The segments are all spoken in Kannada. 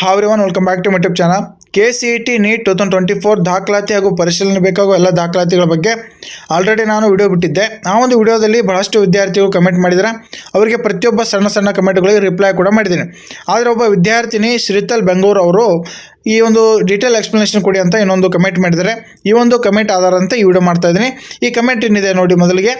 Hi everyone welcome back to YouTube channel K C E T NEET two thousand twenty four ದಾಖಲಾತಿ ಹಾಗೂ ಪರಿಶೀಲನೆ ಬೇಕಾಗುವ ಎಲ್ಲ ದಾಖಲಾತಿಗಳ ಬಗ್ಗೆ ಆಲ್ರೆಡಿ ನಾನು ವಿಡಿಯೋ ಬಿಟ್ಟಿದ್ದೆ. ಆ ಒಂದು ವಿಡಿಯೋದಲ್ಲಿ ಬಹಳಷ್ಟು ವಿದ್ಯಾರ್ಥಿಗಳು ಕಮೆಂಟ್ ಮಾಡಿದರೆ. ಅವರಿಗೆ ಪ್ರತಿಯೊಬ್ಬ ಸಣ್ಣ ಸಣ್ಣ ಕಮೆಂಟ್ಗಳಿಗೆ ರಿಪ್ಲೈ ಕೂಡ ಮಾಡಿದ್ದೀನಿ. ಆದರೆ ಒಬ್ಬ ವಿದ್ಯಾರ್ಥಿನಿ ಶ್ರೀತಲ್ ಬೆಂಗಳೂರು ಅವರು ಈ ಒಂದು ಡೀಟೇಲ್ ಎಕ್ಸ್ಪ್ಲನೇಷನ್ ಕೊಡಿ ಅಂತ ಇನ್ನೊಂದು ಕಮೆಂಟ್ ಮಾಡಿದ್ದಾರೆ. ಈ ಒಂದು ಕಮೆಂಟ್ ಆಧಾರಂತೆ ಈ ವಿಡಿಯೋ ಮಾಡ್ತಾ ಇದ್ದೀನಿ. ಈ ಕಮೆಂಟ್ ಏನಿದೆ ನೋಡಿ ಮೊದಲಿಗೆ.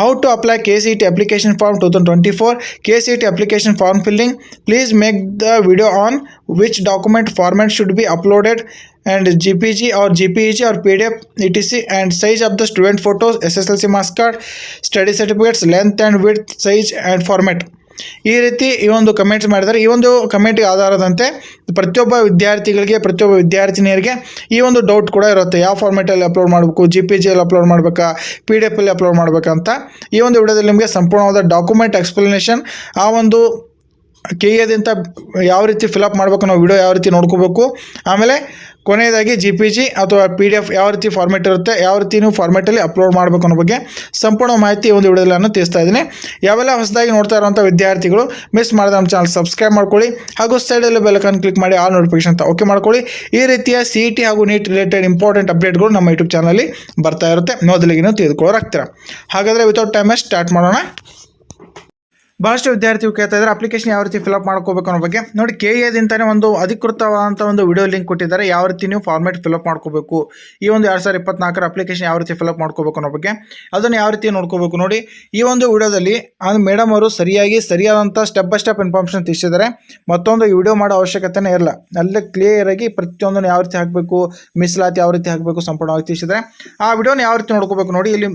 How to apply K C T application form two thousand twenty four K C T application form filling please make the video on which document format should be uploaded and G P G or G P G or P and F or C or PDF etc and size of the S photos SSLC marks card study certificates length and width size and format. ಈ ರೀತಿ ಈ ಒಂದು ಕಮೆಂಟ್ಸ್ ಮಾಡಿದರೆ ಈ ಒಂದು ಕಮೆಂಟ್ಗೆ ಆಧಾರದಂತೆ ಪ್ರತಿಯೊಬ್ಬ ವಿದ್ಯಾರ್ಥಿಗಳಿಗೆ, ಪ್ರತಿಯೊಬ್ಬ ವಿದ್ಯಾರ್ಥಿನಿಯರಿಗೆ ಈ ಒಂದು ಡೌಟ್ ಕೂಡ ಇರುತ್ತೆ. ಯಾವ ಫಾರ್ಮೆಟಲ್ಲಿ ಅಪ್ಲೋಡ್ ಮಾಡಬೇಕು ಜಿ ಪಿ ಜಿಯಲ್ಲಿ ಅಪ್ಲೋಡ್ ಮಾಡಬೇಕಾ ಪಿ ಡಿ ಎಫಲ್ಲಿ ಅಪ್ಲೋಡ್ ಮಾಡಬೇಕಂತ ಈ ಒಂದು ವಿಡಿಯೋದಲ್ಲಿ ನಿಮಗೆ ಸಂಪೂರ್ಣವಾದ ಡಾಕ್ಯುಮೆಂಟ್ ಎಕ್ಸ್ಪ್ಲನೇಷನ್ ಆ ಒಂದು ಕೆ ಎದಿಂದ ಯಾವ ರೀತಿ ಫಿಲಪ್ ಮಾಡಬೇಕು ನಾವು ವಿಡಿಯೋ ಯಾವ ರೀತಿ ನೋಡ್ಕೋಬೇಕು. ಆಮೇಲೆ ಕೊನೆಯದಾಗಿ ಜಿ ಪಿ ಜಿ ಅಥವಾ ಪಿ ಡಿ ಎಫ್ ಯಾವ ರೀತಿ ಫಾರ್ಮೆಟ್ ಇರುತ್ತೆ, ಯಾವ ರೀತಿ ನೀವು ಫಾರ್ಮೆಟಲ್ಲಿ ಅಪ್ಲೋಡ್ ಮಾಡಬೇಕು ಅನ್ನೋ ಬಗ್ಗೆ ಸಂಪೂರ್ಣ ಮಾಹಿತಿ ಒಂದು ವಿಡಿಯೋದಲ್ಲಿ ನಾನು ತಿಳಿಸ್ತಾ ಇದ್ದೀನಿ. ಯಾವೆಲ್ಲ ಹೊಸದಾಗಿ ನೋಡ್ತಾ ಇರುವಂಥ ವಿದ್ಯಾರ್ಥಿಗಳು ಮಿಸ್ ಮಾಡಿದ ನಮ್ಮ ಚಾನಲ್ ಸಬ್ಸ್ಕ್ರೈಬ್ ಮಾಡ್ಕೊಳ್ಳಿ. ಹಾಗೂ ಸೈಡಲ್ಲೂ ಬೆಲಕನ್ ಕ್ಲಿಕ್ ಮಾಡಿ ಆಲ್ ನೋಟಿಫಿಕೇಶನ್ ಅಂತ ಓಕೆ ಮಾಡ್ಕೊಳ್ಳಿ. ಈ ರೀತಿಯ ಸಿ ಟಿ ಹಾಗೂ ನೀಟ್ ರಿಲೇಟೆಡ್ ಇಂಪಾರ್ಟೆಂಟ್ ಅಪ್ಡೇಟ್ಗಳು ನಮ್ಮ ಯೂಟ್ಯೂಬ್ ಚಾನಲಲ್ಲಿ ಬರ್ತಾ ಇರುತ್ತೆ. ಮೊದಲಿಗೆ ನೀವು ತಿಳಿದುಕೊಳ್ಳೋರಾಗ್ತೀರಾ. ಹಾಗಾದರೆ ವಿತೌಟ್ ಟೈಮ್ ಸ್ಟಾರ್ಟ್ ಮಾಡೋಣ. ಬಹಳಷ್ಟು ವಿದ್ಯಾರ್ಥಿಗಳು ಕೇಳ್ತಾ ಇದ್ದಾರೆ ಅಪ್ಲಿಕೇಶನ್ ಯಾವ ರೀತಿ ಫಿಲಪ್ ಮಾಡ್ಕೋಬೇಕು ಅನ್ನೋ ಬಗ್ಗೆ. ನೋಡಿ ಕೆ ಎದಿಂತಾನೆ ಒಂದು ಅಧಿಕೃತವಾದಂಥ ಒಂದು ವಿಡಿಯೋ ಲಿಂಕ್ ಕೊಟ್ಟಿದ್ದಾರೆ, ಯಾವ ರೀತಿ ನೀವು ಫಾರ್ಮೇಟ್ ಫಿಲಪ್ ಮಾಡ್ಕೋಬೇಕು. ಈ ಒಂದು ಎರಡು ಸಾವಿರದ ಇಪ್ಪತ್ನಾಲ್ಕರ ಅಪ್ಲಿಕೇಶನ್ ಯಾವ ರೀತಿ ಫಿಲಪ್ ಮಾಡ್ಕೋಬೇಕು ಅನ್ನೋ ಬಗ್ಗೆ. ಅದನ್ನು ಯಾವ ರೀತಿ ನೋಡ್ಕೋಬೇಕು ನೋಡಿ. ಈ ಒಂದು ವಿಡಿಯೋದಲ್ಲಿ ಅದು ಮೇಡಮ್ ಅವರು ಸರಿಯಾಗಿ ಸರಿಯಾದಂಥ ಸ್ಟೆಪ್ ಬೈ ಸ್ಟೆಪ್ ಇನ್ಫಾರ್ಮೇಷನ್ ತಿಳಿಸಿದ್ದಾರೆ. ಮತ್ತೊಂದು ವಿಡಿಯೋ ಮಾಡೋ ಅವಶ್ಯಕತೆನೇ ಇರಲ್ಲ ಅಲ್ಲೇ ಕ್ಲಿಯರಾಗಿ ಪ್ರತಿಯೊಂದನ್ನು ಯಾವ ರೀತಿ ಹಾಕಬೇಕು, ಮಿಸ್ಲಾತಿ ಯಾವ ರೀತಿ ಹಾಕಬೇಕು ಸಂಪೂರ್ಣವಾಗಿ ತಿಳಿಸಿದರೆ ಆ ವಿಡಿಯೋನ ಯಾವ ರೀತಿ ನೋಡ್ಕೋಬೇಕು ನೋಡಿ. ಇಲ್ಲಿ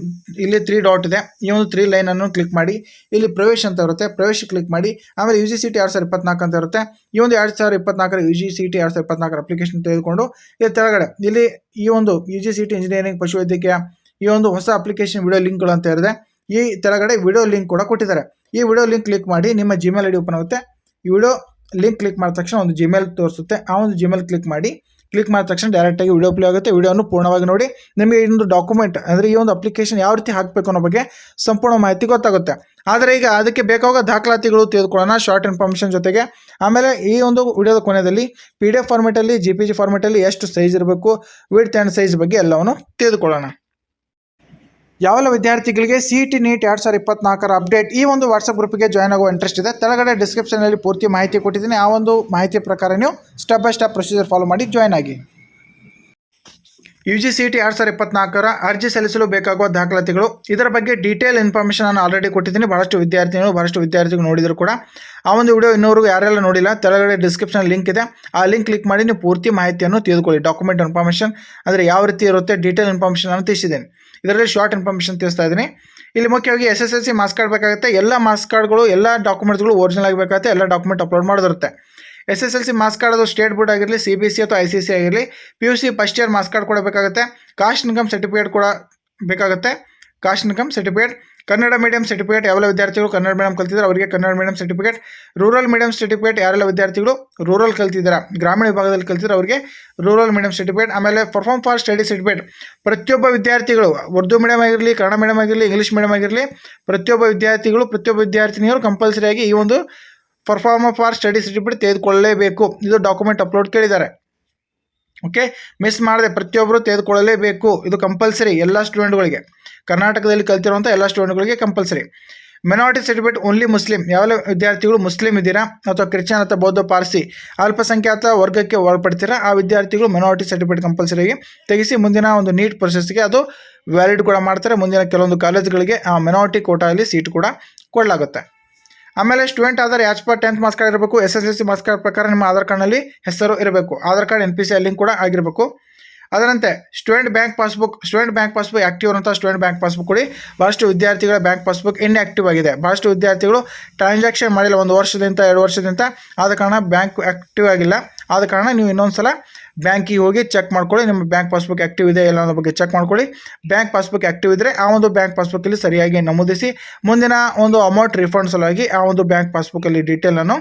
ಇಲ್ಲಿ ತ್ರೀ ಡಾಟ್ ಇದೆ. ಈ ಒಂದು ತ್ರೀ ಲೈನನ್ನು ಕ್ಲಿಕ್ ಮಾಡಿ. ಇಲ್ಲಿ ಪ್ರವೇಶ ಅಂತ ಇರುತ್ತೆ ಪ್ರವೇಶ ಕ್ಲಿಕ್ ಮಾಡಿ, ಆಮೇಲೆ ಯು ಜಿ ಸಿ ಟಿ ಎರಡು ಸಾವಿರದ ಇಪ್ಪತ್ನಾಲ್ಕು ಅಂತ ಇರುತ್ತೆ. ಈ ಒಂದು ಎರಡು ಸಾವಿರದ ಇಪ್ಪತ್ನಾಲ್ಕರ ಯು ಜಿ ಸಿ ಟಿ ಎರಡು ಸಾವಿರದ ಇಪ್ಪತ್ನಾಲ್ಕರ ಅಪ್ಲಿಕೇಶನ್ ತೆಗೆದುಕೊಂಡು, ಇಲ್ಲಿ ತೆಳಗಡೆ, ಇಲ್ಲಿ ಈ ಒಂದು U G C T engineering ಪಶುವೈದ್ಯಕೀಯ, ಈ ಒಂದು ಹೊಸ ಅಪ್ಲಿಕೇಶನ್ ವಿಡಿಯೋ ಲಿಂಕ್ಗಳು ಅಂತ ಇರುತ್ತೆ ಈ ತೆಳಗಡೆ ವಿಡಿಯೋ ಲಿಂಕ್ ಕೂಡ ಕೊಟ್ಟಿದ್ದಾರೆ. ಈ ವಿಡಿಯೋ ಲಿಂಕ್ ಕ್ಲಿಕ್ ಮಾಡಿ ನಿಮ್ಮ ಜಿಮೇಲ್ ಐ ಓಪನ್ ಆಗುತ್ತೆ. ಈ ವಿಡಿಯೋ ಲಿಂಕ್ ಕ್ಲಿಕ್ ಮಾಡಿದ ತಕ್ಷಣ ಒಂದು ಜಿಮೇಲ್ ತೋರಿಸುತ್ತೆ. ಆ ಒಂದು ಜಿಮೇಲ್ ಕ್ಲಿಕ್ ಮಾಡಿ ಕ್ಲಿಕ್ ಮಾಡಿದ ತಕ್ಷಣ ಡೈರೆಕ್ಟಾಗಿ ವಿಡಿಯೋ ಪ್ಲೇ ಆಗುತ್ತೆ. ವಿಡಿಯೋನು ಪೂರ್ಣವಾಗಿ ನೋಡಿ. ನಿಮಗೆ ಇನ್ನೊಂದು ಡಾಕ್ಯುಮೆಂಟ್ ಅಂದರೆ ಈ ಒಂದು ಅಪ್ಲಿಕೇಶನ್ ಯಾವ ರೀತಿ ಹಾಕಬೇಕು ಅನ್ನೋ ಬಗ್ಗೆ ಸಂಪೂರ್ಣ ಮಾಹಿತಿ ಗೊತ್ತಾಗುತ್ತೆ. ಆದರೆ ಈಗ ಅದಕ್ಕೆ ಬೇಕಾಗುವ ದಾಖಲಾತಿಗಳು ತೆಗೆದುಕೊಳ್ಳೋಣ ಶಾರ್ಟ್ ಇನ್ಫಾರ್ಮೇಷನ್ ಜೊತೆಗೆ. ಆಮೇಲೆ ಈ ಒಂದು ವಿಡಿಯೋದ ಕೊನೆಯಲ್ಲಿ ಪಿ ಡಿ ಎಫ್ ಫಾರ್ಮೆಟಲ್ಲಿ ಜಿ ಪಿ ಜಿ ಫಾರ್ಮೆಟಲ್ಲಿ ಎಷ್ಟು ಸೈಜ್ ಇರಬೇಕು ವಿಡ್ತ್ ಆ್ಯಂಡ್ ಸೈಜ್ ಬಗ್ಗೆ ಎಲ್ಲವನ್ನು ತಿಳಿದುಕೊಳ್ಳೋಣ ಯಾವೆಲ್ಲ ವಿದ್ಯಾರ್ಥಿಗಳಿಗೆ ಸಿ ಟಿ ನೀಟ್ ಎರಡು ಸಾವಿರದ ಇಪ್ಪತ್ನಾಲ್ಕರ ಅಪ್ಡೇಟ್ ಈ ಒಂದು ವಾಟ್ಸಪ್ ಗ್ರೂಪ್ಗೆ ಜಾಯ್ನ್ ಆಗೋ ಇಂಟ್ರೆಸ್ಟ್ ಇದೆ. ಕೆಳಗಡೆ ಡಿಸ್ಕ್ರಿಪ್ಷನಲ್ಲಿ ಪೂರ್ತಿ ಮಾಹಿತಿ ಕೊಟ್ಟಿದ್ದೀನಿ. ಆ ಒಂದು ಮಾಹಿತಿ ಪ್ರಕಾರ ನೀವು step by step procedure follow ಮಾಡಿ ಜಾಯ್ನ್ ಆಗಿ. ಯು ಜಿ ಸಿ ಟಿ ಎರಡು ಸಾವಿರದ ಇಪ್ಪತ್ನಾಲ್ಕರ ಅರ್ಜಿ ಸಲ್ಲಿಸಲು ಬೇಕಾಗುವ ದಾಖಲಾತಿಗಳು. ಇದರ ಬಗ್ಗೆ ಡೀಟೇಲ್ ಇನ್ಫಾರ್ಮೇಷನ್ ನಾನು ಆಲ್ರೆಡಿ ಕೊಟ್ಟಿದ್ದೀನಿ. ಭಾಳಷ್ಟು ವಿದ್ಯಾರ್ಥಿಗಳು ಭಾಳಷ್ಟು ವಿದ್ಯಾರ್ಥಿಗಳು ನೋಡಿದರೂ ಕೂಡ. ಆ ಒಂದು ವಿಡಿಯೋ ಇನ್ನೂವರೆಗೂ ಯಾರೆಲ್ಲ ನೋಡಿಲ್ಲ, ತೆಳಗಡೆ ಡಿಸ್ಕ್ರಿಪ್ಷನ್ ಲಿಂಕ್ ಇದೆ. ಆ ಲಿಂಕ್ ಕ್ಲಿಕ್ ಮಾಡಿ ನೀವು ಪೂರ್ತಿ ಮಾಹಿತಿಯನ್ನು ತಿಳಿದುಕೊಳ್ಳಿ. ಡಾಕ್ಯುಮೆಂಟ್ ಇನ್ಫಾರ್ಮೇಷನ್ ಅಂದರೆ ಯಾವ ರೀತಿ ಇರುತ್ತೆ ಡೀಟೇಲ್ ಇನ್ಫಾರ್ಮೇಷನ್ ಅನ್ನು ತಿಳಿಸಿದ್ದೇನೆ. ಇದರಲ್ಲಿ ಶಾರ್ಟ್ ಇನ್ಫಾರ್ಮೇಷನ್ ತಿಳಿಸ್ತಾ ಇದ್ದೀನಿ. ಇಲ್ಲಿ ಮುಖ್ಯವಾಗಿ S S L C marks card ಬೇಕಾಗುತ್ತೆ. ಎಲ್ಲ ಮಾರ್ಕ್ಸ್ ಕಾರ್ಡ್ಗಳು ಎಲ್ಲ ಡಾಕ್ಯುಮೆಂಟ್ಸ್ಗಳು ಒರಿಜಿನಲ್ ಆಗಬೇಕಾಗುತ್ತೆ ಎಲ್ಲ document upload ಮಾಡೋದಿರುತ್ತೆ. S S L C marks card ಅದು ಸ್ಟೇಟ್ ಬೋರ್ಡ್ ಆಗಿರಲಿ, ಸಿ ಬಿ ಸಿ ಅಥವಾ ಐ ಸಿ ಸಿ ಆಗಿರಲಿ, P U C first year marks card ಕೊಡಬೇಕಾಗುತ್ತೆ ಕಾಸ್ಟ್ ಇನ್ಕಮ್ ಸರ್ಟಿಫಿಕೇಟ್ ಕೂಡ ಬೇಕಾಗುತ್ತೆ. Caste income certificate. Kannada medium certificate ಯಾವೆಲ್ಲ ವಿದ್ಯಾರ್ಥಿಗಳು ಕನ್ನಡ ಮೀಡಿಯಂ ಕಲ್ತಿದ್ದಾರೆ, ಅವರಿಗೆ Kannada medium certificate. Rural medium certificate ಯಾರೆಲ್ಲ ವಿದ್ಯಾರ್ಥಿಗಳು ರೂರಲ್ ಕಲ್ತಿದ್ದಾರೆ? ಗ್ರಾಮೀಣ ವಿಭಾಗದಲ್ಲಿ ಕಲ್ತಿದ್ದಾರೆ ಅವರಿಗೆ ರೂರಲ್ ಮೀಡಿಯಂ ಸರ್ಟಿಫಿಕೇಟ್. ಆಮೇಲೆ ಪರ್ಫಾರ್ಮ್ ಫಾರ್ ಸ್ಟಡಿ ಸರ್ಟಿಫಿಕೇಟ್. ಪ್ರತಿಯೊಬ್ಬ ವಿದ್ಯಾರ್ಥಿಗಳು, ಉರ್ದು ಮೀಡಿಯಂ ಆಗಿರಲಿ, ಕನ್ನಡ ಮೀಡಿಯಂ ಆಗಿರಲಿ, ಇಂಗ್ಲೀಷ್ ಮೀಡಿಯಂ ಆಗಿರಲಿ, ಪ್ರತಿಯೊಬ್ಬ ವಿದ್ಯಾರ್ಥಿಗಳು, ಪ್ರತಿಯೊಬ್ಬ ವಿದ್ಯಾರ್ಥಿನಿಯರು ಕಂಪಲ್ಸರಿಯಾಗಿ ಈ ಒಂದು ಪರ್ಫಾರ್ಮ್ ಫಾರ್ ಸ್ಟಡಿ ಸರ್ಟಿಫಿಕೇಟ್ ತೆಗೆದುಕೊಳ್ಳಲೇಬೇಕು. ಇದು ಡಾಕ್ಯುಮೆಂಟ್ ಅಪ್ಲೋಡ್ ಕೇಳಿದ್ದಾರೆ. ಓಕೆ ಮಿಸ್ ಮಾಡದೆ ಪ್ರತಿಯೊಬ್ಬರು ತೆಗೆದುಕೊಳ್ಳಲೇಬೇಕು. ಇದು ಕಂಪಲ್ಸರಿ ಎಲ್ಲ ಸ್ಟೂಡೆಂಟ್ಗಳಿಗೆ ಕರ್ನಾಟಕದಲ್ಲಿ ಕಲ್ತಿರುವಂಥ ಎಲ್ಲ ಸ್ಟೂಡೆಂಟ್ಗಳಿಗೆ compulsory minority certificate only Muslim ಯಾವೆಲ್ಲ ವಿದ್ಯಾರ್ಥಿಗಳು ಮುಸ್ಲಿಂ ಇದ್ದೀರಾ? ಅಥವಾ ಕ್ರಿಶ್ಚಿಯನ್ ಅಥವಾ ಬೌದ್ಧ ಪಾರ್ಸಿ? ಅಲ್ಪಸಂಖ್ಯಾತ ವರ್ಗಕ್ಕೆ ಒಳಪಡ್ತೀರಾ? ಆ ವಿದ್ಯಾರ್ಥಿಗಳು ಮೆನಾರಿಟಿ ಸರ್ಟಿಫಿಕೇಟ್ ಕಂಪಲ್ಸರಿಯಾಗಿ ತೆಗೆಸಿ ಮುಂದಿನ ಒಂದು ನೀಟ್ ಪ್ರೊಸೆಸ್ಗೆ ಅದು ವ್ಯಾಲಿಡ್ ಕೂಡ ಮಾಡ್ತಾರೆ. ಮುಂದಿನ ಕೆಲವೊಂದು ಕಾಲೇಜುಗಳಿಗೆ ಆ ಮೆನಾರಿಟಿ ಕೋಟಾದಲ್ಲಿ ಸೀಟ್ ಕೂಡ ಕೊಡಲಾಗುತ್ತೆ. ಆಮೇಲೆ ಸ್ಟೂಡೆಂಟ್ ಆಧಾರ್ ಯಾಚಪ ಪರ್ ಟೆಂತ್ ಮಾರ್ಕ್ಸ್ ಕಾರ್ಡ್ ಇರಬೇಕು S S L C marks card ಪ್ರಕಾರ ನಿಮ್ಮ ಆಧಾರ್ ಕಾರ್ಡ್ನಲ್ಲಿ ಹೆಸರು ಇರಬೇಕು. Aadhaar card N P C link ಕೂಡ ಆಗಿರಬೇಕು. ಅದರಂತೆ student bank passbook student bank passbook active ಇರುವಂಥ ಸ್ಟೂಡೆಂಟ್ ಬ್ಯಾಂಕ್ ಪಾಸ್ಬುಕ್ ಕೊಡಿ. ಭಾಳಷ್ಟು ವಿದ್ಯಾರ್ಥಿಗಳ ಬ್ಯಾಂಕ್ ಪಾಸ್ಬುಕ್ ಇನ್ಆ್ಯಕ್ಟಿವ್ ಆಗಿದೆ. ಭಾಳಷ್ಟು ವಿದ್ಯಾರ್ಥಿಗಳು ಟ್ರಾನ್ಸಾಕ್ಷನ್ ಮಾಡಿಲ್ಲ, ಒಂದು ವರ್ಷದಿಂದ, ಎರಡು ವರ್ಷದಿಂದ, ಆದ ಕಾರಣ ಬ್ಯಾಂಕ್ ಆಕ್ಟಿವ್ ಆಗಿಲ್ಲ. ಆದ ಕಾರಣ ನೀವು ಇನ್ನೊಂದು ಸಲ ಬ್ಯಾಂಕಿಗೆ ಹೋಗಿ ಚೆಕ್ ಮಾಡ್ಕೊಳ್ಳಿ, ನಿಮ್ಮ ಬ್ಯಾಂಕ್ ಪಾಸ್ಬುಕ್ ಆ್ಯಕ್ಟಿವ್ ಇದೆ ಎಲ್ಲ ಬಗ್ಗೆ ಚೆಕ್ ಮಾಡ್ಕೊಳ್ಳಿ. ಬ್ಯಾಂಕ್ ಪಾಸ್ಬುಕ್ ಆ್ಯಕ್ಟಿವ್ ಇದ್ದರೆ ಆ ಒಂದು ಬ್ಯಾಂಕ್ ಪಾಸ್ಬುಕ್ಕಲ್ಲಿ ಸರಿಯಾಗಿ ನಮೂದಿಸಿ, ಮುಂದಿನ ಒಂದು ಅಮೌಂಟ್ ರಿಫಂಡ್ ಸಲುವಾಗಿ ಆ ಒಂದು ಬ್ಯಾಂಕ್ ಪಾಸ್ಬುಕ್ಕಲ್ಲಿ ಡೀಟೇಲನ್ನು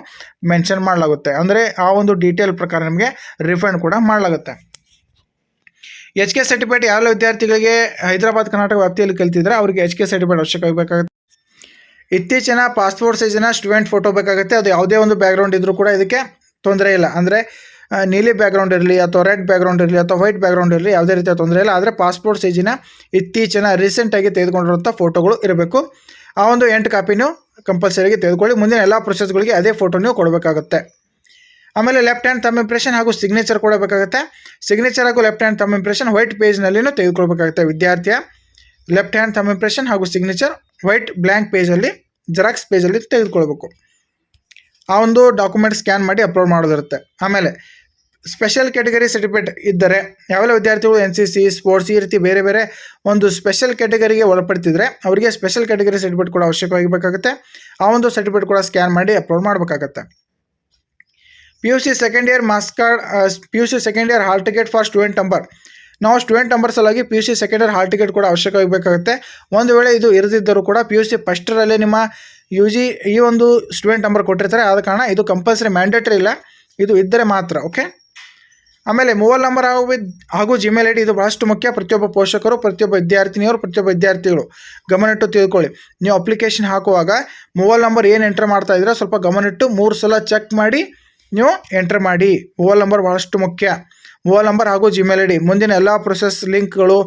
ಮೆನ್ಷನ್ ಮಾಡಲಾಗುತ್ತೆ. ಅಂದರೆ ಆ ಒಂದು ಡೀಟೇಲ್ ಪ್ರಕಾರ ನಿಮಗೆ ರಿಫಂಡ್ ಕೂಡ ಮಾಡಲಾಗುತ್ತೆ. ಎಚ್ ಕೆ ಸರ್ಟಿಫಿಕೇಟ್ ಯಾವೆಲ್ಲ ವಿದ್ಯಾರ್ಥಿಗಳಿಗೆ ಹೈದರಾಬಾದ್ ಕರ್ನಾಟಕ ವ್ಯಾಪ್ತಿಯಲ್ಲಿ ಕಲ್ತಿದ್ರೆ ಅವರಿಗೆ ಎಚ್ ಕೆ ಸರ್ಟಿಫಿಕೇಟ್ ಅವಶ್ಯಕ ಬೇಕಾಗುತ್ತೆ ಇತ್ತೀಚಿನ ಪಾಸ್ಪೋರ್ಟ್ ಸೈಜಿನ ಸ್ಟೂಡೆಂಟ್ ಫೋಟೋ ಬೇಕಾಗುತ್ತೆ. ಅದು ಯಾವುದೇ ಒಂದು ಬ್ಯಾಕ್ಗ್ರೌಂಡ್ ಇದ್ರೂ ಕೂಡ ಇದಕ್ಕೆ ತೊಂದರೆ ಇಲ್ಲ. ಅಂದರೆ ನೀಲಿ ಬ್ಯಾಕ್ಗ್ರೌಂಡ್ ಇರಲಿ ಅಥವಾ ರೆಡ್ ಬ್ಯಾಕ್ಗ್ರೌಂಡ್ ಇರಲಿ ಅಥವಾ ವೈಟ್ ಬ್ಯಾಕ್ಗ್ರೌಂಡ್ ಇರಲಿ ಯಾವುದೇ ರೀತಿಯ ತೊಂದರೆ ಇಲ್ಲ. ಆದರೆ ಪಾಸ್ಪೋರ್ಟ್ ಸೈಜಿನ ಇತ್ತೀಚಿನ ರೀಸೆಂಟಾಗಿ ತೆಗೆದುಕೊಂಡಿರುವಂಥ ಫೋಟೋಗಳು ಇರಬೇಕು. ಆ ಒಂದು ಎಂಟು ಕಾಪಿನೂ ಕಂಪಲ್ಸರಿಯಾಗಿ ತೆಗೆದುಕೊಳ್ಳಿ. ಮುಂದಿನ ಎಲ್ಲ ಪ್ರೊಸೆಸ್ಗಳಿಗೆ ಅದೇ ಫೋಟೋ ನೀವು ಕೊಡಬೇಕಾಗುತ್ತೆ. ಆಮೇಲೆ ಲೆಫ್ಟ್ ಹ್ಯಾಂಡ್ ತಮ್ಮ ಇಂಪ್ರೆಷನ್ ಹಾಗೂ ಸಿಗ್ನೇಚರ್ ಕೊಡಬೇಕಾಗುತ್ತೆ. ಸಿಗ್ನೇಚರ್ ಹಾಗೂ ಲೆಫ್ಟ್ ಹ್ಯಾಂಡ್ ತಮ್ಮ ಇಂಪ್ರೆಷನ್ ವೈಟ್ ಪೇಜ್ನಲ್ಲಿನೂ ತೆಗೆದುಕೊಳ್ಬೇಕಾಗುತ್ತೆ ವಿದ್ಯಾರ್ಥಿಯ. ಲೆಫ್ಟ್ ಹ್ಯಾಂಡ್ ತಮ್ಮ ಇಂಪ್ರೆಷನ್ ಹಾಗೂ ಸಿಗ್ನೇಚರ್ ವೈಟ್ ಬ್ಲ್ಯಾಂಕ್ ಪೇಜಲ್ಲಿ ಜೆರಾಕ್ಸ್ ಪೇಜಲ್ಲಿ ತೆಗೆದುಕೊಳ್ಬೇಕು. ಆ ಒಂದು ಡಾಕ್ಯುಮೆಂಟ್ ಸ್ಕ್ಯಾನ್ ಮಾಡಿ ಅಪ್ಲೋಡ್ ಮಾಡೋದಿರುತ್ತೆ. ಆಮೇಲೆ ಸ್ಪೆಷಲ್ ಕ್ಯಾಟಗರಿ ಸರ್ಟಿಫಿಕೇಟ್ ಇದ್ದರೆ ಯಾವೆಲ್ಲ ವಿದ್ಯಾರ್ಥಿಗಳು ಎನ್ ಸಿ ಸಿ ಸ್ಪೋರ್ಟ್ಸ್ ಈ ರೀತಿ ಬೇರೆ ಬೇರೆ ಒಂದು ಸ್ಪೆಷಲ್ ಕ್ಯಾಟಗರಿಗೆ ಒಳಪಡ್ತಿದ್ರೆ ಅವರಿಗೆ ಸ್ಪೆಷಲ್ ಕ್ಯಾಟಗರಿ ಸರ್ಟಿಫಿಕೇಟ್ ಕೂಡ ಅವಶ್ಯಕವಾಗಿ ಬೇಕಾಗುತ್ತೆ. ಆ ಒಂದು ಸರ್ಟಿಫಿಕೇಟ್ ಕೂಡ ಸ್ಕ್ಯಾನ್ ಮಾಡಿ ಅಪ್ಲೋಡ್ ಮಾಡಬೇಕಾಗತ್ತೆ. P U C second year marks card P U C second year hall ticket for student number ನಾವು ಸ್ಟೂಡೆಂಟ್ ನಂಬರ್ ಸಲುವಾಗಿ P U C second year hall ticket ಕೂಡ ಅವಶ್ಯಕವಾಗಿ ಬೇಕಾಗುತ್ತೆ. ಒಂದು ವೇಳೆ ಇದು ಇರದಿದ್ದರೂ ಕೂಡ ಪಿ ಯು ಸಿ ಫಸ್ಟರಲ್ಲಿ ನಿಮ್ಮ ಯು ಜಿ ಈ ಒಂದು ಸ್ಟೂಡೆಂಟ್ ನಂಬರ್ ಕೊಟ್ಟಿರ್ತಾರೆ. ಆದ ಕಾರಣ ಇದು ಕಂಪಲ್ಸರಿ ಮ್ಯಾಂಡೇಟ್ರಿ ಇಲ್ಲ. ಇದು ಇದ್ದರೆ ಮಾತ್ರ ಓಕೆ ಆಮೇಲೆ ಮೊಬೈಲ್ ನಂಬರ್ ಹಾಗೂ ಹಾಗೂ ಜಿಮೇಲ್ ಐ ಡಿ ಇದು ಬಹಳಷ್ಟು ಮುಖ್ಯ. ಪ್ರತಿಯೊಬ್ಬ ಪೋಷಕರು, ಪ್ರತಿಯೊಬ್ಬ ವಿದ್ಯಾರ್ಥಿನಿಯರು, ಪ್ರತಿಯೊಬ್ಬ ವಿದ್ಯಾರ್ಥಿಗಳು. ಗಮನಿಟ್ಟು ತಿಳ್ಕೊಳ್ಳಿ. ನೀವು ಅಪ್ಲಿಕೇಶನ್ ಹಾಕುವಾಗ ಮೊಬೈಲ್ ನಂಬರ್ ಏನು ಎಂಟ್ರ್ ಮಾಡ್ತಾ ಇದ್ರೆ ಸ್ವಲ್ಪ ಗಮನಿಟ್ಟು ಮೂರು ಸಲ ಚೆಕ್ ಮಾಡಿ ನೀವು ಎಂಟ್ರ್ ಮಾಡಿ. ಮೊಬೈಲ್ ನಂಬರ್ ಭಾಳಷ್ಟು ಮುಖ್ಯ. ಮೊಬೈಲ್ ನಂಬರ್ ಹಾಗೂ ಜಿಮೇಲ್ ಐ ಡಿ ಮುಂದಿನ ಎಲ್ಲ ಪ್ರೊಸೆಸ್ ಲಿಂಕ್ಗಳು,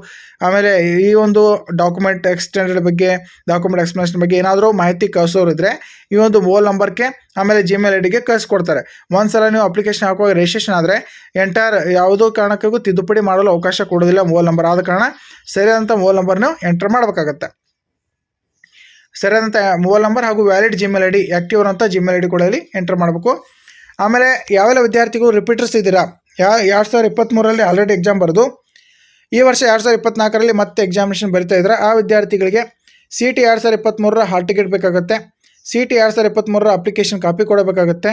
ಆಮೇಲೆ ಈ ಒಂದು ಡಾಕ್ಯುಮೆಂಟ್ ಎಕ್ಸ್ಟೆಂಡೆಡ್ ಬಗ್ಗೆ ಡಾಕ್ಯುಮೆಂಟ್ ಎಕ್ಸ್ಪ್ಲನೇಷನ್ ಬಗ್ಗೆ ಏನಾದರೂ ಮಾಹಿತಿ ಕಳಿಸೋರಿದ್ರೆ ಈ ಒಂದು ಮೊಬೈಲ್ ನಂಬರ್ಗೆ ಆಮೇಲೆ ಜಿಮೇಲ್ ಐ ಡಿಗೆ ಕಳಿಸ್ಕೊಡ್ತಾರೆ. ಒಂದು ಸಲ ನೀವು ಅಪ್ಲಿಕೇಶನ್ ಹಾಕುವಾಗ ರಿಜಿಸ್ಟ್ರೇಷನ್ ಆದರೆ ಎಂಟೈರ್ ಯಾವುದೋ ಕಾರಣಕ್ಕೂ ತಿದ್ದುಪಡಿ ಮಾಡಲು ಅವಕಾಶ ಕೊಡೋದಿಲ್ಲ ಮೊಬೈಲ್ ನಂಬರ್ ಆದ ಕಾರಣ ಸರಿಯಾದಂಥ ಮೊಬೈಲ್ ನಂಬರ್ ನೀವು ಎಂಟರ್ ಮಾಡಬೇಕಾಗತ್ತೆ. ಸರಿಯಾದಂಥ ಮೊಬೈಲ್ ನಂಬರ್ ಹಾಗೂ valid Gmail I D active ಇರೋಂಥ ಜಿಮೇಲ್ ಐ ಡಿ ಕೂಡ ಎಂಟರ್ ಮಾಡಬೇಕು. ಆಮೇಲೆ ಯಾವೆಲ್ಲ ವಿದ್ಯಾರ್ಥಿಗಳು ರಿಪೀಟರ್ಸ್ ಇದ್ದೀರಾ? ಯಾ ಎರಡು ಸಾವಿರದ ಇಪ್ಪತ್ತ್ಮೂರರಲ್ಲಿ ಆಲ್ರೆಡಿ ಎಕ್ಸಾಮ್ ಬರೆದು. ಈ ವರ್ಷ ಎರಡು ಸಾವಿರದ ಇಪ್ಪತ್ತ್ನಾಲ್ಕರಲ್ಲಿ ಮತ್ತೆ ಎಕ್ಸಾಮಿನೇಷನ್ ಬರಿತಾ ಇದ್ದಾರೆ ಆ ವಿದ್ಯಾರ್ಥಿಗಳಿಗೆ ಸಿ ಟಿ ಎರಡು ಸಾವಿರದ ಇಪ್ಪತ್ತ್ಮೂರರ ಹಾಲ್ ಟಿಕೆಟ್ ಬೇಕಾಗುತ್ತೆ. ಸಿ ಟಿ ಎರಡು ಸಾವಿರದ ಇಪ್ಪತ್ತ್ಮೂರರ ಅಪ್ಲಿಕೇಶನ್ ಕಾಪಿ ಕೊಡಬೇಕಾಗುತ್ತೆ.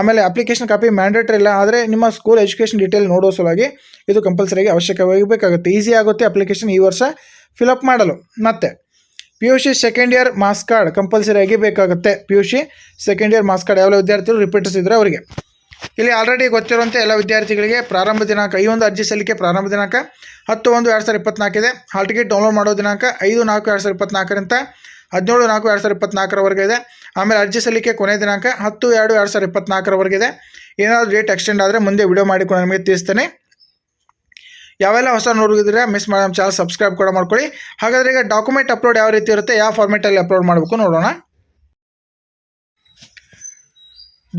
ಆಮೇಲೆ ಅಪ್ಲಿಕೇಶನ್ ಕಾಪಿ ಮ್ಯಾಂಡೇಟರಿ ಇಲ್ಲ ಆದರೆ ನಿಮ್ಮ ಸ್ಕೂಲ್ ಎಜುಕೇಷನ್ ಡೀಟೇಲ್ ನೋಡೋ ಸಲುವಾಗಿ ಇದು ಕಂಪಲ್ಸರಿಯಾಗಿ ಅವಶ್ಯಕವಾಗಿ ಬೇಕಾಗುತ್ತೆ ಈಸಿ ಆಗುತ್ತೆ ಅಪ್ಲಿಕೇಶನ್ ಈ ವರ್ಷ ಫಿಲಪ್ ಮಾಡಲು. ಮತ್ತೆ P U C second year marks card ಕಂಪಲ್ಸರಿಯಾಗಿ ಬೇಕಾಗುತ್ತೆ. P U C second year marks card ಯಾವ ವಿದ್ಯಾರ್ಥಿಗಳು ರಿಪೀಟರ್ಸ್ ಇದ್ದರೆ ಅವರಿಗೆ. ಇಲ್ಲಿ ಆಲ್ರೆಡಿ ಗೊತ್ತಿರುವಂತೆ ಎಲ್ಲ ವಿದ್ಯಾರ್ಥಿಗಳಿಗೆ ಪ್ರಾರಂಭ ದಿನಾಂಕ, ಈ ಒಂದು ಅರ್ಜಿ ಸಲ್ಲಿಕೆ ಪ್ರಾರಂಭ ದಿನಾಂಕ ಹತ್ತು ಒಂದು ಎರಡು ಸಾವಿರದ ಇಪ್ಪತ್ನಾಲ್ಕಿದೆ ಹಾಲ್ ಟಿಕೆಟ್ ಡೌನ್ಲೋಡ್ ಮಾಡೋ ದಿನಾಂಕ ಐದು, ನಾಲ್ಕು, ಎರಡು ಸಾವಿರದ ಇಪ್ಪತ್ನಾಲ್ಕರಿಂದ ಹದಿನೇಳು, ನಾಲ್ಕು, ಎರಡು ಸಾವಿರದ ಇಪ್ಪತ್ನಾಲ್ಕರವರೆಗೆ ಇದೆ. ಆಮೇಲೆ ಅರ್ಜಿ ಸಲ್ಲಿಕೆ ಕೊನೆ ದಿನಾಂಕ ಹತ್ತು, ಎರಡು ಎರಡು ಸಾವಿರದ ಇಪ್ಪತ್ನಾಲ್ಕರವರೆಗೆ ಇದೆ. ಏನಾದರೂ ಡೇಟ್ ಎಕ್ಸ್ಟೆಂಡ್ ಆದರೆ ಮುಂದೆ ವಿಡಿಯೋ ಮಾಡಿಕೊಂಡು ನಿಮಗೆ ತಿಳಿಸ್ತೇನೆ. ಯಾವೆಲ್ಲ ಹೊಸ ನೋಡಿದ್ರೆ ಮಿಸ್ ಮಾಡಿ ನಮ್ಮ ಚಾನಲ್ ಸಬ್ಸ್ಕ್ರೈಬ್ ಕೂಡ ಮಾಡ್ಕೊಳ್ಳಿ. ಹಾಗಾದರೆ ಈಗ ಡಾಕ್ಯುಮೆಂಟ್ ಅಪ್ಲೋಡ್ ಯಾವ ರೀತಿ ಇರುತ್ತೆ, ಯಾವ ಫಾರ್ಮೆಟಲ್ಲಿ ಅಪ್ಲೋಡ್ ಮಾಡಬೇಕು ನೋಡೋಣ.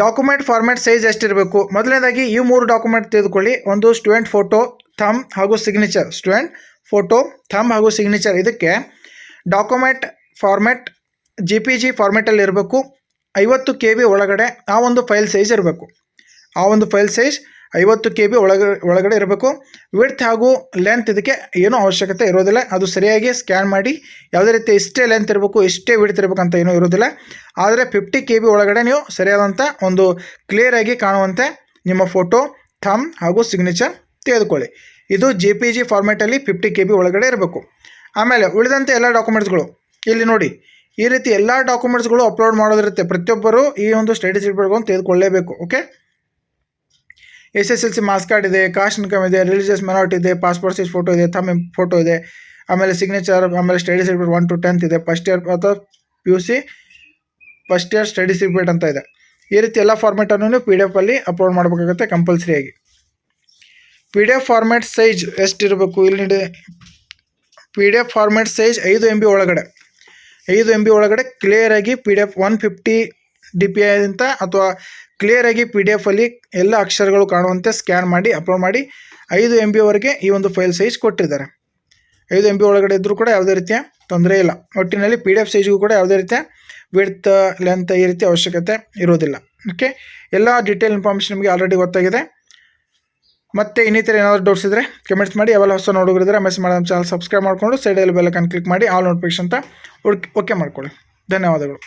ಡಾಕ್ಯುಮೆಂಟ್ ಫಾರ್ಮ್ಯಾಟ್ ಸೈಜ್ ಎಷ್ಟಿರಬೇಕು? ಮೊದಲನೇದಾಗಿ ಈ ಮೂರು ಡಾಕ್ಯುಮೆಂಟ್ ತೆಗೆದುಕೊಳ್ಳಿ. ಒಂದು ಸ್ಟೂಡೆಂಟ್ ಫೋಟೋ ಥಮ್ ಹಾಗೂ ಸಿಗ್ನೇಚರ್ ಸ್ಟೂಡೆಂಟ್ ಫೋಟೋ ಥಮ್ ಹಾಗೂ ಸಿಗ್ನೇಚರ್ ಇದಕ್ಕೆ document format G P G ಫಾರ್ಮ್ಯಾಟಲ್ಲಿ ಇರಬೇಕು. ಐವತ್ತು ಕೆ ಬಿ ಒಳಗಡೆ ಆ ಒಂದು ಫೈಲ್ ಸೈಜ್ ಇರಬೇಕು. ಆ ಒಂದು ಫೈಲ್ ಸೈಜ್ ಐವತ್ತು ಕೆ ಬಿ ಒಳಗಡೆ ಒಳಗಡೆ ಇರಬೇಕು. ವಿಡ್ತ್ ಹಾಗೂ ಲೆಂತ್ ಇದಕ್ಕೆ ಏನೂ ಅವಶ್ಯಕತೆ ಇರೋದಿಲ್ಲ. ಅದು ಸರಿಯಾಗಿ ಸ್ಕ್ಯಾನ್ ಮಾಡಿ ಯಾವುದೇ ರೀತಿ ಇಷ್ಟೇ ಲೆಂತ್ ಇರಬೇಕು, ಇಷ್ಟೇ ವಿಡ್ತ್ ಇರಬೇಕು ಅಂತ ಏನೂ ಇರೋದಿಲ್ಲ. ಆದರೆ ಫಿಫ್ಟಿ ಕೆ ಬಿ ಒಳಗಡೆ ನೀವು ಸರಿಯಾದಂಥ ಒಂದು ಕ್ಲಿಯರಾಗಿ ಕಾಣುವಂತೆ ನಿಮ್ಮ ಫೋಟೋ ಥಮ್ ಹಾಗೂ ಸಿಗ್ನೇಚರ್ ತೆಗೆದುಕೊಳ್ಳಿ. ಇದು ಜೆ ಪಿ ಜಿ ಫಾರ್ಮ್ಯಾಟಲ್ಲಿ ಫಿಫ್ಟಿ ಕೆ ಬಿ ಒಳಗಡೆ ಇರಬೇಕು. ಆಮೇಲೆ ಉಳಿದಂತೆ ಎಲ್ಲ ಡಾಕ್ಯುಮೆಂಟ್ಸ್ಗಳು ಇಲ್ಲಿ ನೋಡಿ, ಈ ರೀತಿ ಎಲ್ಲ ಡಾಕ್ಯುಮೆಂಟ್ಸ್ಗಳು ಅಪ್ಲೋಡ್ ಮಾಡೋದಿರುತ್ತೆ. ಪ್ರತಿಯೊಬ್ಬರು ಈ ಒಂದು ಸ್ಟಡಿ ಸರ್ಟಿಫಿಕೇಟ್ಗಳನ್ನು ತೆಗೆದುಕೊಳ್ಳೇಬೇಕು. Okay S S L C marks card ಇದೆ ಕಾಸ್ಟ್ ಇನ್ಕಮ್ ಇದೆ ರಿಲಿಜಿಯಸ್ ಮೆನಾರಿಟಿ ಇದೆ ಪಾಸ್ಪೋರ್ಟ್ ಸೈಜ್ ಫೋಟೋ ಇದೆ ಥಮ್ ಫೋಟೋ ಇದೆ, ಆಮೇಲೆ ಸಿಗ್ನೇಚರ್ ಆಮೇಲೆ study certificate one to tenth ಇದೆ ಫಸ್ಟ್ ಇಯರ್ ಅಥವಾ P U C first year study certificate ಅಂತ ಇದೆ. ಈ ರೀತಿ ಎಲ್ಲ ಫಾರ್ಮೆಟನ್ನು ಪಿ ಡಿ ಎಫಲ್ಲಿ ಅಪ್ಲೋಡ್ ಮಾಡಬೇಕಾಗುತ್ತೆ ಕಂಪಲ್ಸರಿಯಾಗಿ P D F format size ಎಷ್ಟಿರಬೇಕು? ಇಲ್ಲಿ P D F format size ಐದು ಎಂ ಬಿ ಒಳಗಡೆ. ಐದು ಎಂ ಬಿ ಒಳಗಡೆ ಕ್ಲಿಯರಾಗಿ P D F one fifty D P I ಅಂತ ಅಥವಾ ಕ್ಲಿಯರಾಗಿ ಪಿ ಡಿ ಎಫಲ್ಲಿ ಎಲ್ಲ ಅಕ್ಷರಗಳು ಕಾಣುವಂತೆ ಸ್ಕ್ಯಾನ್ ಮಾಡಿ ಅಪ್ಲೋಡ್ ಮಾಡಿ ಐದು ಎಂ ಬಿವರೆಗೆ ಈ ಒಂದು ಫೈಲ್ ಸೈಜ್ ಕೊಟ್ಟಿದ್ದಾರೆ. ಐದು ಎಂ ಬಿ ಒಳಗಡೆ ಇದ್ದರೂ ಕೂಡ ಯಾವುದೇ ರೀತಿಯ ತೊಂದರೆ ಇಲ್ಲ. ಒಟ್ಟಿನಲ್ಲಿ ಪಿ ಡಿ ಎಫ್ ಸೈಜ್ಗೂ ಕೂಡ ಯಾವುದೇ ರೀತಿಯ ವಿಡ್ತ್ ಲೆಂತ್ ಈ ರೀತಿ ಅವಶ್ಯಕತೆ ಇರೋದಿಲ್ಲ. ಓಕೆ ಎಲ್ಲ ಡೀಟೇಲ್ ಇನ್ಫಾರ್ಮೇಷನ್ ನಿಮಗೆ ಆಲ್ರೆಡಿ ಗೊತ್ತಾಗಿದೆ. ಮತ್ತೆ ಇನ್ನಿತರ ಏನಾದರೂ ಡೌಟ್ಸ್ ಇದ್ದರೆ ಕಮೆಂಟ್ಸ್ ಮಾಡಿ, ಯಾವೆಲ್ಲ ಹೊಸ ನೋಡೋಗಿದ್ರೆ ಮೆಸ್ ಮಾಡಿ, ನಮ್ಮ ಚಾನಲ್ ಸಬ್ಸ್ಕ್ರೈಬ್ ಮಾಡಿಕೊಂಡು ಸೈಡಲ್ಲಿ ಬೆಲ್ಲಕನ್ ಕ್ಲಿಕ್ ಮಾಡಿ ಆಲ್ ನೋಟಿಫಿಕೇಶನ್ ಅಂತ ಓಕೆ ಮಾಡ್ಕೊಳ್ಳಿ. ಧನ್ಯವಾದಗಳು.